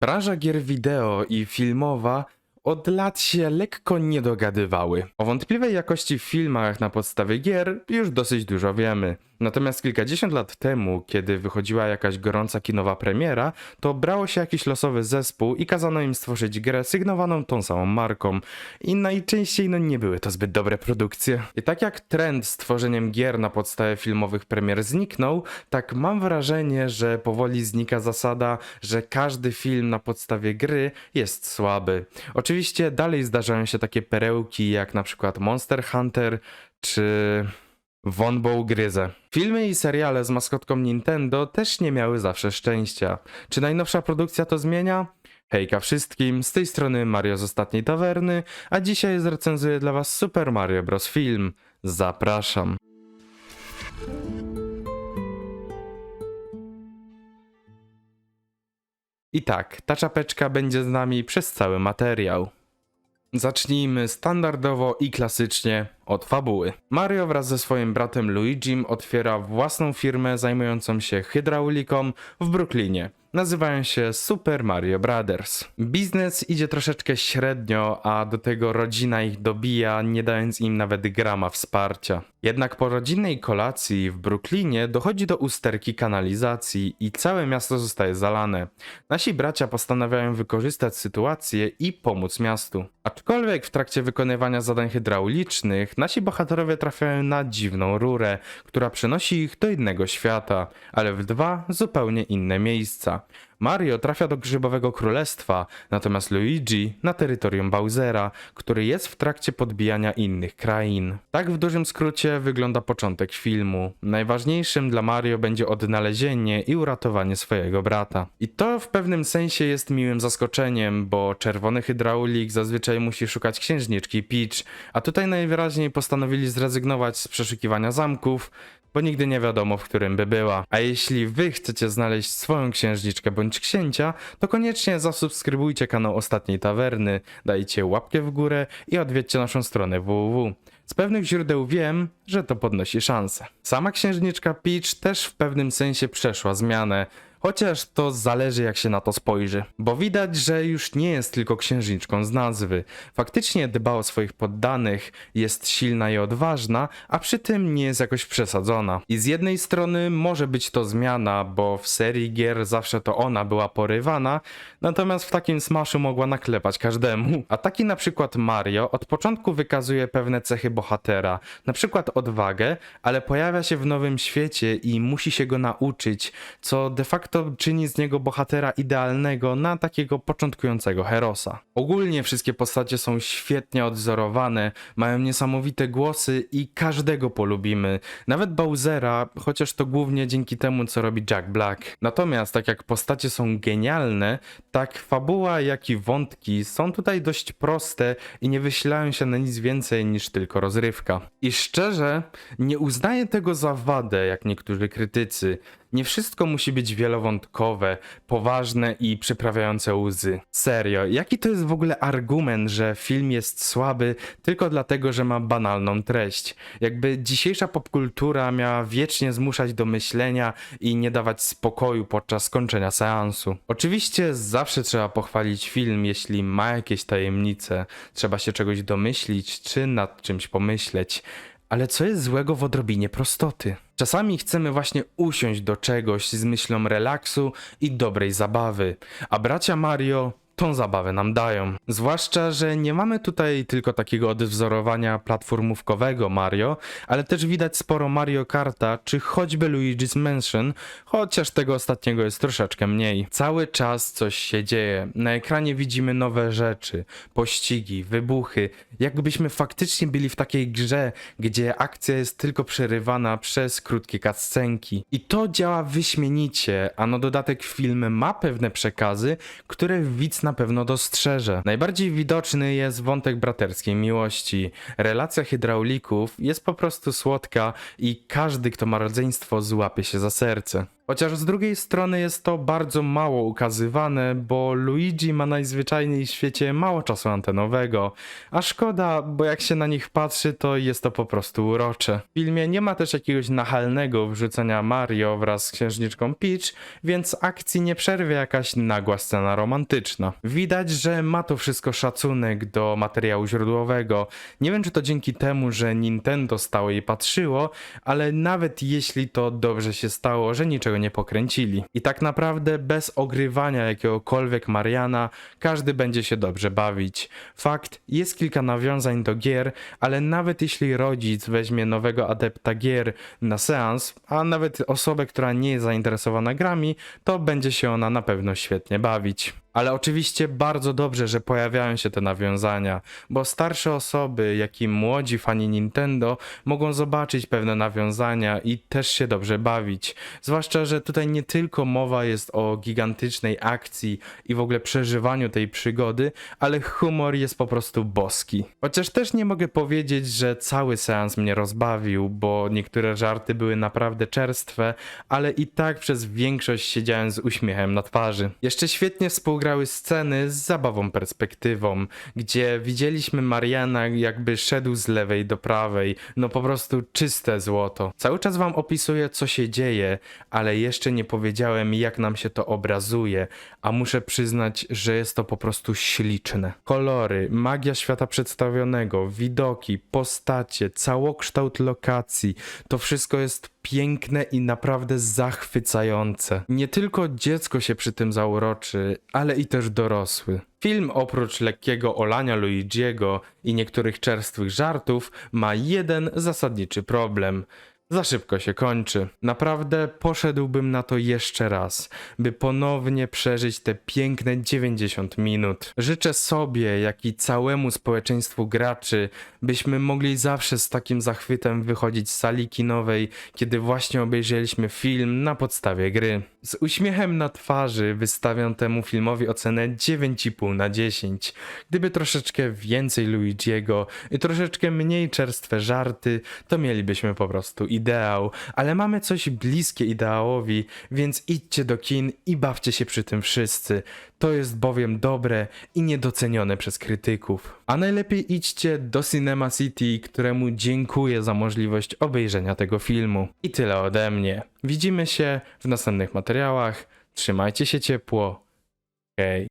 Branża gier wideo i filmowa od lat się lekko nie dogadywały. O wątpliwej jakości w filmach na podstawie gier już dosyć dużo wiemy. Natomiast kilkadziesiąt lat temu, kiedy wychodziła jakaś gorąca kinowa premiera, to brało się jakiś losowy zespół i kazano im stworzyć grę sygnowaną tą samą marką. I najczęściej no nie były to zbyt dobre produkcje. I tak jak trend z tworzeniem gier na podstawie filmowych premier zniknął, tak mam wrażenie, że powoli znika zasada, że każdy film na podstawie gry jest słaby. Oczywiście dalej zdarzają się takie perełki jak na przykład Monster Hunter czy Wonbow Gryzę. Filmy i seriale z maskotką Nintendo też nie miały zawsze szczęścia. Czy najnowsza produkcja to zmienia? Hejka wszystkim, z tej strony Mario z Ostatniej Tawerny, a dzisiaj zrecenzuję dla was Super Mario Bros. Film. Zapraszam. I tak, ta czapeczka będzie z nami przez cały materiał. Zacznijmy standardowo i klasycznie od fabuły. Mario wraz ze swoim bratem Luigim otwiera własną firmę zajmującą się hydrauliką w Brooklynie. Nazywają się Super Mario Brothers. Biznes idzie troszeczkę średnio, a do tego rodzina ich dobija, nie dając im nawet grama wsparcia. Jednak po rodzinnej kolacji w Brooklynie dochodzi do usterki kanalizacji i całe miasto zostaje zalane. Nasi bracia postanawiają wykorzystać sytuację i pomóc miastu. Aczkolwiek w trakcie wykonywania zadań hydraulicznych nasi bohaterowie trafiają na dziwną rurę, która przenosi ich do innego świata, ale w dwa zupełnie inne miejsca. Mario trafia do Grzybowego Królestwa, natomiast Luigi na terytorium Bowsera, który jest w trakcie podbijania innych krain. Tak w dużym skrócie wygląda początek filmu. Najważniejszym dla Mario będzie odnalezienie i uratowanie swojego brata. I to w pewnym sensie jest miłym zaskoczeniem, bo czerwony hydraulik zazwyczaj musi szukać księżniczki Peach, a tutaj najwyraźniej postanowili zrezygnować z przeszukiwania zamków, bo nigdy nie wiadomo, w którym by była. A jeśli wy chcecie znaleźć swoją księżniczkę bądź księcia, to koniecznie zasubskrybujcie kanał Ostatniej Tawerny, dajcie łapkę w górę i odwiedźcie naszą stronę www. Z pewnych źródeł wiem, że to podnosi szanse. Sama księżniczka Peach też w pewnym sensie przeszła zmianę, Chociaż to zależy jak się na to spojrzy, bo widać, że już nie jest tylko księżniczką z nazwy. Faktycznie dba o swoich poddanych, jest silna i odważna, a przy tym nie jest jakoś przesadzona. I z jednej strony może być to zmiana, bo w serii gier zawsze to ona była porywana, natomiast w takim smashu mogła naklepać każdemu. A taki na przykład Mario od początku wykazuje pewne cechy bohatera, na przykład odwagę, ale pojawia się w nowym świecie i musi się go nauczyć, co de facto to czyni z niego bohatera idealnego na takiego początkującego herosa. Ogólnie wszystkie postacie są świetnie odwzorowane, mają niesamowite głosy i każdego polubimy. Nawet Bowsera, chociaż to głównie dzięki temu, co robi Jack Black. Natomiast tak jak postacie są genialne, tak fabuła, jak i wątki są tutaj dość proste i nie wysilają się na nic więcej niż tylko rozrywka. I szczerze, nie uznaję tego za wadę, jak niektórzy krytycy. Nie wszystko musi być wielowątkowe, poważne i przyprawiające łzy. Serio, jaki to jest w ogóle argument, że film jest słaby tylko dlatego, że ma banalną treść? Jakby dzisiejsza popkultura miała wiecznie zmuszać do myślenia i nie dawać spokoju podczas skończenia seansu. Oczywiście zawsze trzeba pochwalić film, jeśli ma jakieś tajemnice, trzeba się czegoś domyślić czy nad czymś pomyśleć. Ale co jest złego w odrobinie prostoty? Czasami chcemy właśnie usiąść do czegoś z myślą relaksu i dobrej zabawy, a bracia Mario tą zabawę nam dają. Zwłaszcza, że nie mamy tutaj tylko takiego odwzorowania platformówkowego Mario, ale też widać sporo Mario Karta, czy choćby Luigi's Mansion, chociaż tego ostatniego jest troszeczkę mniej. Cały czas coś się dzieje. Na ekranie widzimy nowe rzeczy, pościgi, wybuchy, jakbyśmy faktycznie byli w takiej grze, gdzie akcja jest tylko przerywana przez krótkie cutscenki. I to działa wyśmienicie, a na dodatek film ma pewne przekazy, które widz na pewno dostrzeże. Najbardziej widoczny jest wątek braterskiej miłości. Relacja hydraulików jest po prostu słodka i każdy, kto ma rodzeństwo, złapie się za serce. Chociaż z drugiej strony jest to bardzo mało ukazywane, bo Luigi ma najzwyczajniej w świecie mało czasu antenowego, a szkoda, bo jak się na nich patrzy, to jest to po prostu urocze. W filmie nie ma też jakiegoś nachalnego wrzucenia Mario wraz z księżniczką Peach, więc akcji nie przerwie jakaś nagła scena romantyczna. Widać, że ma to wszystko szacunek do materiału źródłowego. Nie wiem, czy to dzięki temu, że Nintendo stało i patrzyło, ale nawet jeśli to dobrze się stało, że niczego nie pokręcili. I tak naprawdę bez ogrywania jakiegokolwiek Mariana, każdy będzie się dobrze bawić. Fakt, jest kilka nawiązań do gier, ale nawet jeśli rodzic weźmie nowego adepta gier na seans, a nawet osobę, która nie jest zainteresowana grami, to będzie się ona na pewno świetnie bawić. Ale oczywiście bardzo dobrze, że pojawiają się te nawiązania, bo starsze osoby, jak i młodzi fani Nintendo mogą zobaczyć pewne nawiązania i też się dobrze bawić. Zwłaszcza, że tutaj nie tylko mowa jest o gigantycznej akcji i w ogóle przeżywaniu tej przygody, ale humor jest po prostu boski. Chociaż też nie mogę powiedzieć, że cały seans mnie rozbawił, bo niektóre żarty były naprawdę czerstwe, ale i tak przez większość siedziałem z uśmiechem na twarzy. Jeszcze świetnie współgrały sceny z zabawą perspektywą, gdzie widzieliśmy Mariana jakby szedł z lewej do prawej, no po prostu czyste złoto. Cały czas wam opisuję co się dzieje, ale jeszcze nie powiedziałem jak nam się to obrazuje, a muszę przyznać, że jest to po prostu śliczne. Kolory, magia świata przedstawionego, widoki, postacie, całokształt lokacji, to wszystko jest piękne i naprawdę zachwycające. Nie tylko dziecko się przy tym zauroczy, ale i też dorosły. Film oprócz lekkiego olania Luigiego i niektórych czerstwych żartów ma jeden zasadniczy problem. Za szybko się kończy. Naprawdę poszedłbym na to jeszcze raz, by ponownie przeżyć te piękne 90 minut. Życzę sobie, jak i całemu społeczeństwu graczy, byśmy mogli zawsze z takim zachwytem wychodzić z sali kinowej, kiedy właśnie obejrzeliśmy film na podstawie gry. Z uśmiechem na twarzy wystawiam temu filmowi ocenę 9,5 na 10. Gdyby troszeczkę więcej Luigiego i troszeczkę mniej czerstwe żarty, to mielibyśmy po prostu ideał, ale mamy coś bliskie ideałowi, więc idźcie do kin i bawcie się przy tym wszyscy. To jest bowiem dobre i niedocenione przez krytyków. A najlepiej idźcie do Cinema City, któremu dziękuję za możliwość obejrzenia tego filmu. I tyle ode mnie. Widzimy się w następnych materiałach. Trzymajcie się ciepło. Hej.